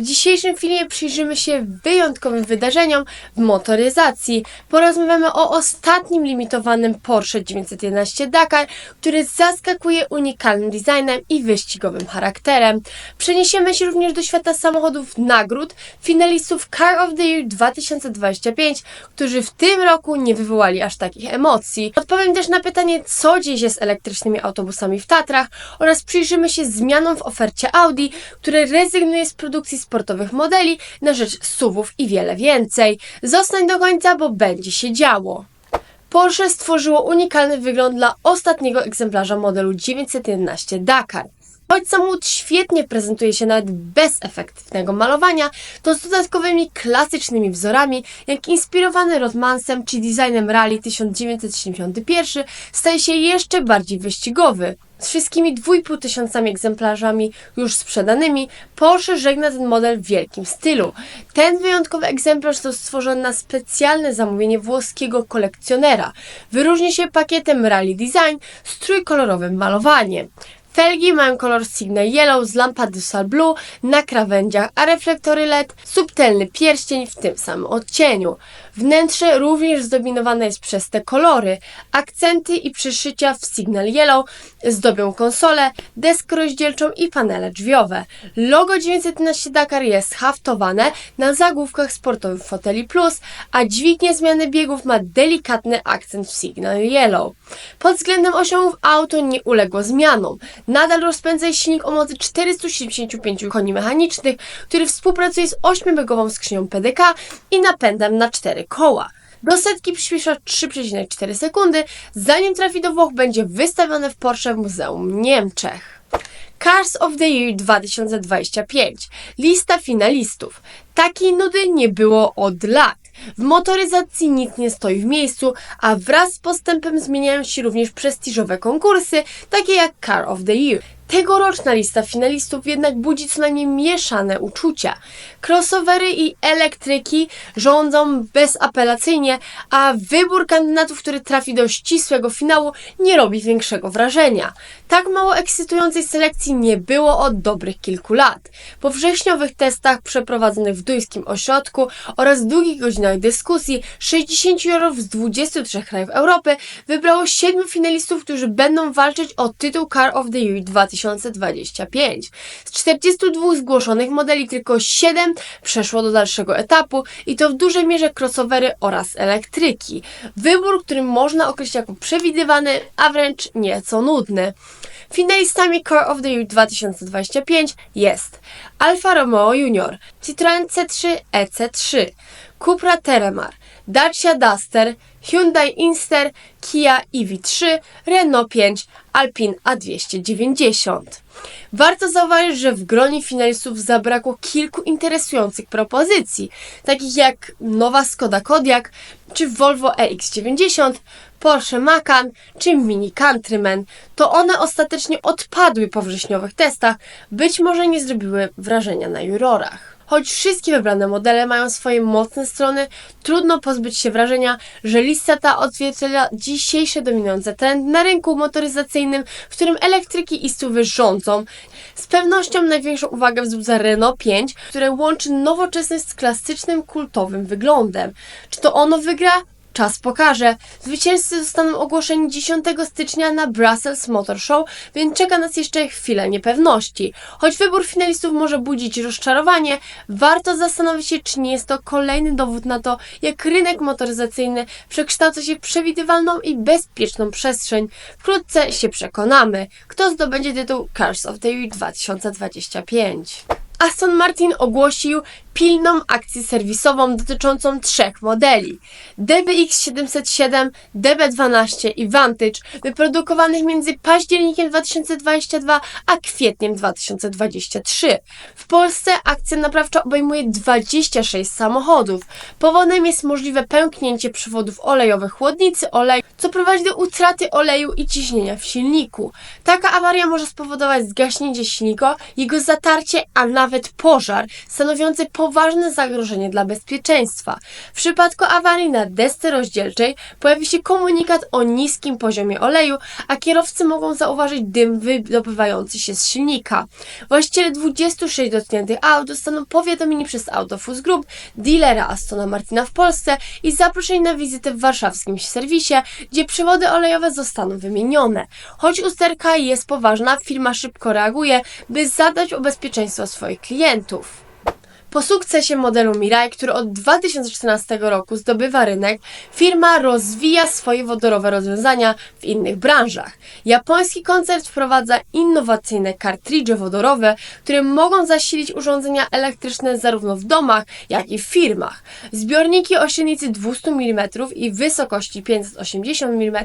W dzisiejszym filmie przyjrzymy się wyjątkowym wydarzeniom w motoryzacji. Porozmawiamy o ostatnim limitowanym Porsche 911 Dakar, który zaskakuje unikalnym designem i wyścigowym charakterem. Przeniesiemy się również do świata samochodów nagród, finalistów Car of the Year 2025, którzy w tym roku nie wywołali aż takich emocji. Odpowiem też na pytanie, co dzieje się z elektrycznymi autobusami w Tatrach oraz przyjrzymy się zmianom w ofercie Audi, które rezygnuje z produkcji sportowych modeli na rzecz SUVów i wiele więcej. Zostań do końca, bo będzie się działo. Porsche stworzyło unikalny wygląd dla ostatniego egzemplarza modelu 911 Dakar. Choć samochód świetnie prezentuje się nawet bez efektywnego malowania, to z dodatkowymi klasycznymi wzorami, jak inspirowany romansem czy designem rally 1971, staje się jeszcze bardziej wyścigowy. Z wszystkimi 2,5 tysiącami egzemplarzami już sprzedanymi, Porsche żegna ten model w wielkim stylu. Ten wyjątkowy egzemplarz został stworzony na specjalne zamówienie włoskiego kolekcjonera. Wyróżnia się pakietem Rally Design z trójkolorowym malowaniem. Felgi mają kolor Signal Yellow z Lampadusal Blue na krawędziach, a reflektory LED subtelny pierścień w tym samym odcieniu. Wnętrze również zdominowane jest przez te kolory. Akcenty i przyszycia w Signal Yellow zdobią konsolę, deskę rozdzielczą i panele drzwiowe. Logo 911 Dakar jest haftowane na zagłówkach sportowych foteli plus, a dźwignię zmiany biegów ma delikatny akcent w Signal Yellow. Pod względem osiągów auto nie uległo zmianom. Nadal rozpędza silnik o mocy 475 koni mechanicznych, który współpracuje z 8-biegową skrzynią PDK i napędem na 4 koła. Do setki przyspiesza 3,4 sekundy, zanim trafi do Włoch będzie wystawione w Porsche w Muzeum Niemczech. Cars of the Year 2025. Lista finalistów. Takiej nudy nie było od lat. W motoryzacji nic nie stoi w miejscu, a wraz z postępem zmieniają się również prestiżowe konkursy, takie jak Car of the Year. Tegoroczna lista finalistów jednak budzi co najmniej mieszane uczucia. Crossovery i elektryki rządzą bezapelacyjnie, a wybór kandydatów, który trafi do ścisłego finału, nie robi większego wrażenia. Tak mało ekscytującej selekcji nie było od dobrych kilku lat. Po wrześniowych testach przeprowadzonych w duńskim ośrodku oraz długich godzinach dyskusji 60 jurorów z 23 krajów Europy wybrało 7 finalistów, którzy będą walczyć o tytuł Car of the Year 2025. Z 42 zgłoszonych modeli tylko 7 przeszło do dalszego etapu i to w dużej mierze crossovery oraz elektryki. Wybór, który można określić jako przewidywany, a wręcz nieco nudny. Finalistami Car of the Year 2025 jest Alfa Romeo Junior, Citroen C3 EC3, Cupra Teremar, Dacia Duster, Hyundai Inster, Kia EV3, Renault 5, Alpine A290. Warto zauważyć, że w gronie finalistów zabrakło kilku interesujących propozycji, takich jak nowa Skoda Kodiaq, czy Volvo EX90, Porsche Macan czy Mini Countryman. To one ostatecznie odpadły po wrześniowych testach, być może nie zrobiły wrażenia na jurorach. Choć wszystkie wybrane modele mają swoje mocne strony, trudno pozbyć się wrażenia, że lista ta odzwierciedla dzisiejszy dominujący trend na rynku motoryzacyjnym, w którym elektryki i suwy rządzą. Z pewnością największą uwagę wzbudza Renault 5, które łączy nowoczesność z klasycznym, kultowym wyglądem. Czy to ono wygra? Czas pokaże. Zwycięzcy zostaną ogłoszeni 10 stycznia na Brussels Motor Show, więc czeka nas jeszcze chwila niepewności. Choć wybór finalistów może budzić rozczarowanie, warto zastanowić się, czy nie jest to kolejny dowód na to, jak rynek motoryzacyjny przekształca się w przewidywalną i bezpieczną przestrzeń. Wkrótce się przekonamy, kto zdobędzie tytuł Cars of the Year 2025. Aston Martin ogłosił pilną akcję serwisową dotyczącą trzech modeli DBX707, DB12 i Vantage, wyprodukowanych między październikiem 2022 a kwietniem 2023. W Polsce akcja naprawcza obejmuje 26 samochodów. Powodem jest możliwe pęknięcie przewodów olejowych chłodnicy oleju, co prowadzi do utraty oleju i ciśnienia w silniku. Taka awaria może spowodować zgaśnięcie silnika, jego zatarcie, a nawet pożar, stanowiący poważne zagrożenie dla bezpieczeństwa. W przypadku awarii na desce rozdzielczej pojawi się komunikat o niskim poziomie oleju, a kierowcy mogą zauważyć dym wydobywający się z silnika. Właściciele 26 dotkniętych aut zostaną powiadomieni przez Autofus Group, dealera Astona Martina w Polsce i zaproszeni na wizytę w warszawskim serwisie, gdzie przewody olejowe zostaną wymienione. Choć usterka jest poważna, firma szybko reaguje, by zadbać o bezpieczeństwo swoich klientów. Po sukcesie modelu Mirai, który od 2014 roku zdobywa rynek, firma rozwija swoje wodorowe rozwiązania w innych branżach. Japoński koncern wprowadza innowacyjne kartridże wodorowe, które mogą zasilić urządzenia elektryczne zarówno w domach, jak i w firmach. Zbiorniki o średnicy 200 mm i wysokości 580 mm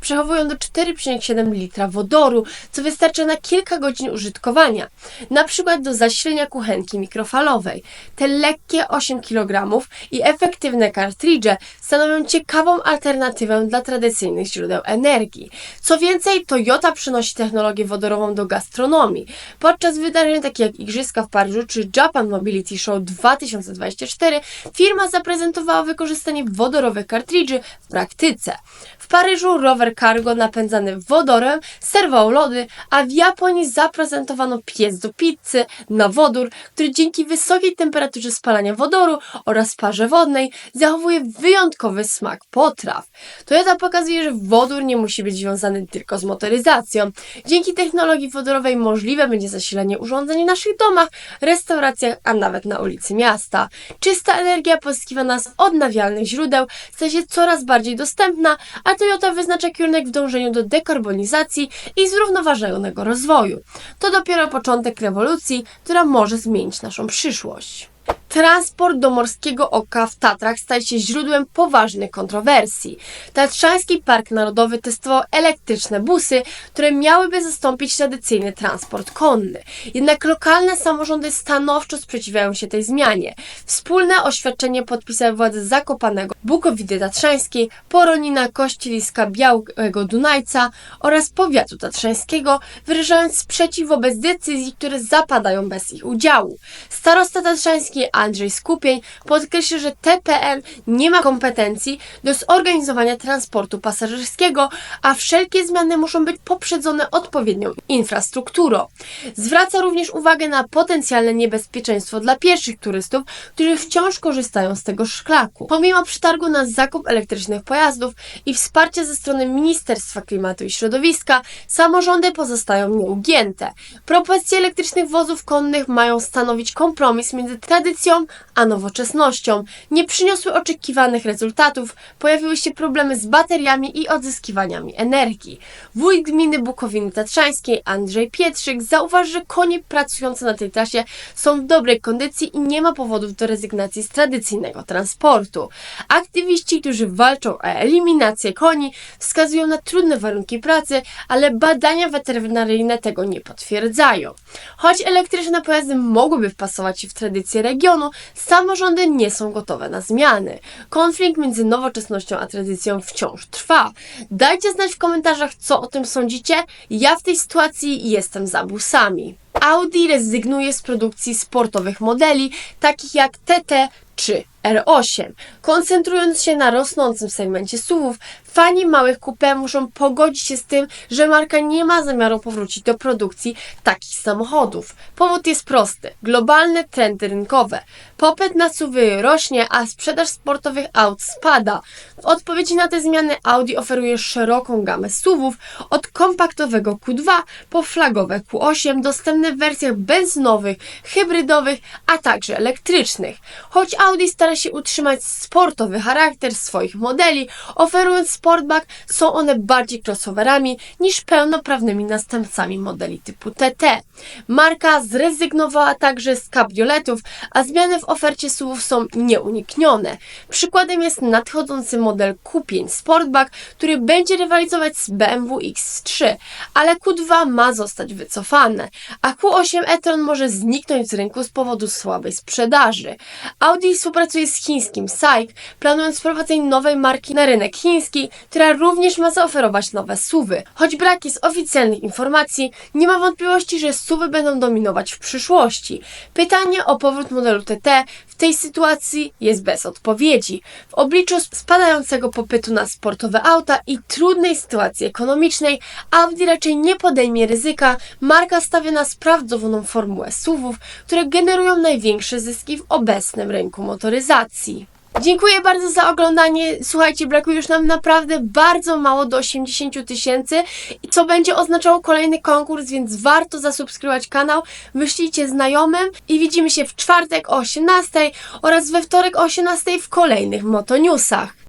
przechowują do 4,7 litra wodoru, co wystarcza na kilka godzin użytkowania, na przykład do zasilenia kuchenki mikrofalowej. Te lekkie 8 kg i efektywne kartridże stanowią ciekawą alternatywę dla tradycyjnych źródeł energii. Co więcej, Toyota przynosi technologię wodorową do gastronomii. Podczas wydarzeń takich jak Igrzyska w Paryżu czy Japan Mobility Show 2024 firma zaprezentowała wykorzystanie wodorowych kartridży w praktyce. W Paryżu rower cargo napędzany wodorem serwował lody, a w Japonii zaprezentowano piec do pizzy na wodór, który dzięki wysokiej temperaturze spalania wodoru oraz parze wodnej zachowuje wyjątkowy smak potraw. Toyota pokazuje, że wodór nie musi być związany tylko z motoryzacją. Dzięki technologii wodorowej możliwe będzie zasilanie urządzeń w naszych domach, restauracjach, a nawet na ulicy miasta. Czysta energia pozyskiwana z odnawialnych źródeł staje się coraz bardziej dostępna, a Toyota wyznacza kierunek w dążeniu do dekarbonizacji i zrównoważonego rozwoju. To dopiero początek rewolucji, która może zmienić naszą przyszłość. coś. Transport do Morskiego Oka w Tatrach staje się źródłem poważnych kontrowersji. Tatrzański Park Narodowy testował elektryczne busy, które miałyby zastąpić tradycyjny transport konny. Jednak lokalne samorządy stanowczo sprzeciwiają się tej zmianie. Wspólne oświadczenie podpisały władze Zakopanego, Bukowidy Tatrzańskiej, Poronina, Kościeliska, Białego Dunajca oraz powiatu tatrzańskiego, wyrażając sprzeciw wobec decyzji, które zapadają bez ich udziału. Starosta tatrzański Andrzej Skupień podkreślił, że TPN nie ma kompetencji do zorganizowania transportu pasażerskiego, a wszelkie zmiany muszą być poprzedzone odpowiednią infrastrukturą. Zwraca również uwagę na potencjalne niebezpieczeństwo dla pieszych turystów, którzy wciąż korzystają z tego szlaku. Pomimo przetargu na zakup elektrycznych pojazdów i wsparcia ze strony Ministerstwa Klimatu i Środowiska, samorządy pozostają nieugięte. Propozycje elektrycznych wozów konnych mają stanowić kompromis między tradycją a nowoczesnością. Nie przyniosły oczekiwanych rezultatów, pojawiły się problemy z bateriami i odzyskiwaniami energii. Wójt gminy Bukowiny Tatrzańskiej Andrzej Pietrzyk zauważył, że konie pracujące na tej trasie są w dobrej kondycji i nie ma powodów do rezygnacji z tradycyjnego transportu. Aktywiści, którzy walczą o eliminację koni, wskazują na trudne warunki pracy, ale badania weterynaryjne tego nie potwierdzają. Choć elektryczne pojazdy mogłyby wpasować się w tradycję regionu, samorządy nie są gotowe na zmiany. Konflikt między nowoczesnością a tradycją wciąż trwa. Dajcie znać w komentarzach, co o tym sądzicie. Ja w tej sytuacji jestem za busami. Audi rezygnuje z produkcji sportowych modeli, takich jak TT czy R8. Koncentrując się na rosnącym segmencie SUVów, fani małych coupé muszą pogodzić się z tym, że marka nie ma zamiaru powrócić do produkcji takich samochodów. Powód jest prosty. Globalne trendy rynkowe. Popyt na SUVy rośnie, a sprzedaż sportowych aut spada. W odpowiedzi na te zmiany Audi oferuje szeroką gamę SUVów od kompaktowego Q2 po flagowe Q8 dostępne w wersjach benzynowych, hybrydowych, a także elektrycznych. Choć Audi stara się utrzymać sportowy charakter swoich modeli, oferując Sportback, są one bardziej crossoverami niż pełnoprawnymi następcami modeli typu TT. Marka zrezygnowała także z kabrioletów, a zmiany w ofercie SUVów są nieuniknione. Przykładem jest nadchodzący model Q5 Sportback, który będzie rywalizować z BMW X3, ale Q2 ma zostać wycofane, a Q8 e-tron może zniknąć z rynku z powodu słabej sprzedaży. Audi współpracuje z chińskim SAIC, planując wprowadzenie nowej marki na rynek chiński, która również ma zaoferować nowe SUVy. Choć brak jest oficjalnych informacji, nie ma wątpliwości, że SUVy będą dominować w przyszłości. Pytanie o powrót modelu TT tej sytuacji jest bez odpowiedzi. W obliczu spadającego popytu na sportowe auta i trudnej sytuacji ekonomicznej, Audi raczej nie podejmie ryzyka. Marka stawia na sprawdzoną formułę SUVów, które generują największe zyski w obecnym rynku motoryzacji. Dziękuję bardzo za oglądanie. Słuchajcie, brakuje już nam naprawdę bardzo mało do 80 tysięcy, co będzie oznaczało kolejny konkurs, więc warto zasubskrybować kanał, wyślijcie znajomym i widzimy się w czwartek o 18 oraz we wtorek o 18 w kolejnych Motonewsach.